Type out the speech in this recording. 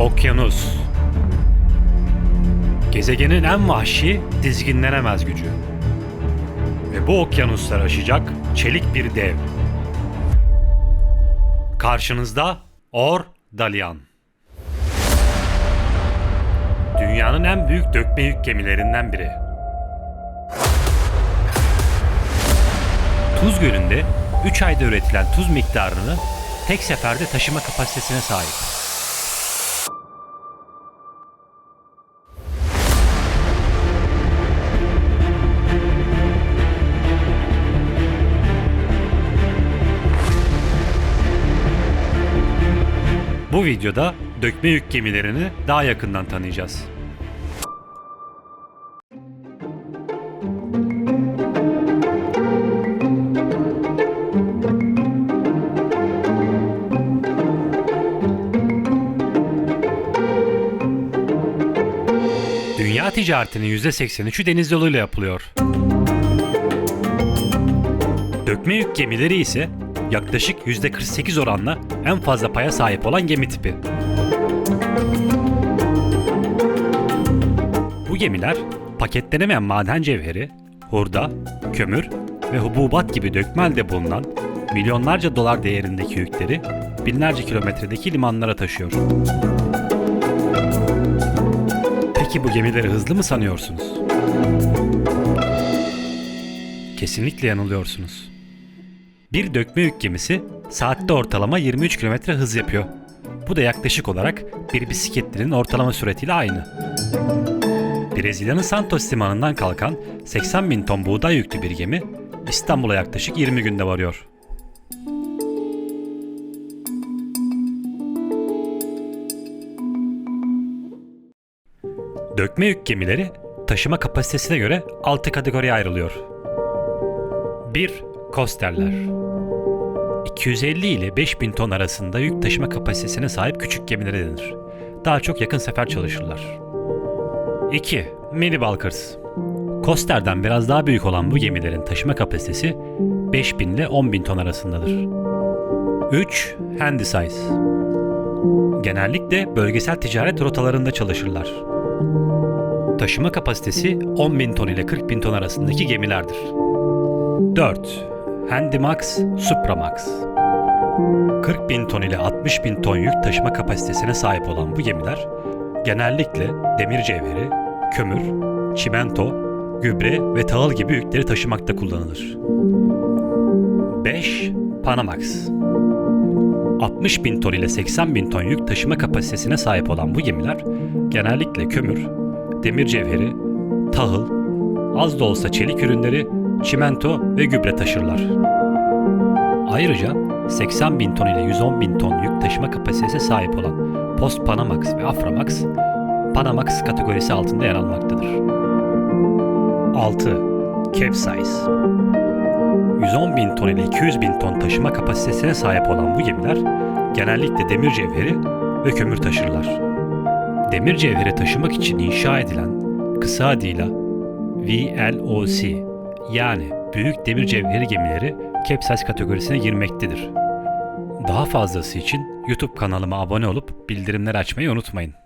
Okyanus. Gezegenin en vahşi, dizginlenemez gücü. Ve bu okyanusları aşacak çelik bir dev. Karşınızda Or Dalian. Dünyanın en büyük dökme yük gemilerinden biri. Tuz Gölü'nde 3 ayda üretilen tuz miktarını tek seferde taşıma kapasitesine sahip. Bu videoda dökme yük gemilerini daha yakından tanıyacağız. Dünya ticaretinin %83'ü deniz yoluyla yapılıyor. Dökme yük gemileri ise yaklaşık %48 oranla en fazla paya sahip olan gemi tipi. Bu gemiler paketlenemeyen maden cevheri, hurda, kömür ve hububat gibi dökme halde bulunan milyonlarca dolar değerindeki yükleri binlerce kilometredeki limanlara taşıyor. Peki bu gemileri hızlı mı sanıyorsunuz? Kesinlikle yanılıyorsunuz. Bir dökme yük gemisi saatte ortalama 23 km hız yapıyor. Bu da yaklaşık olarak bir bisikletlinin ortalama süratiyle aynı. Brezilya'nın Santos limanından kalkan 80 bin ton buğday yüklü bir gemi İstanbul'a yaklaşık 20 günde varıyor. Dökme yük gemileri taşıma kapasitesine göre 6 kategoriye ayrılıyor. 1. Kosterler 250 ile 5000 ton arasında yük taşıma kapasitesine sahip küçük gemilere denir. Daha çok yakın sefer çalışırlar. 2. Mini bulkers. Koster'den biraz daha büyük olan bu gemilerin taşıma kapasitesi 5000 ile 10.000 ton arasındadır. 3. Handysize. Genellikle bölgesel ticaret rotalarında çalışırlar. Taşıma kapasitesi 10.000 ton ile 40.000 ton arasındaki gemilerdir. 4. Handymax, Supramax. 40 bin ton ile 60 bin ton yük taşıma kapasitesine sahip olan bu gemiler genellikle demir cevheri, kömür, çimento, gübre ve tahıl gibi yükleri taşımakta kullanılır. 5. Panamax 60 bin ton ile 80 bin ton yük taşıma kapasitesine sahip olan bu gemiler genellikle kömür, demir cevheri, tahıl, az da olsa çelik ürünleri, çimento ve gübre taşırlar. Ayrıca 80 bin ton ile 110 bin ton yük taşıma kapasitesine sahip olan Post Panamax ve Aframax, Panamax kategorisi altında yer almaktadır. 6. Capesize 110 bin ton ile 200 bin ton taşıma kapasitesine sahip olan bu gemiler genellikle demir cevheri ve kömür taşırlar. Demir cevheri taşımak için inşa edilen kısa adıyla VLOC yani büyük demir cevheri gemileri Capesize kategorisine girmektedir. Daha fazlası için YouTube kanalıma abone olup bildirimleri açmayı unutmayın.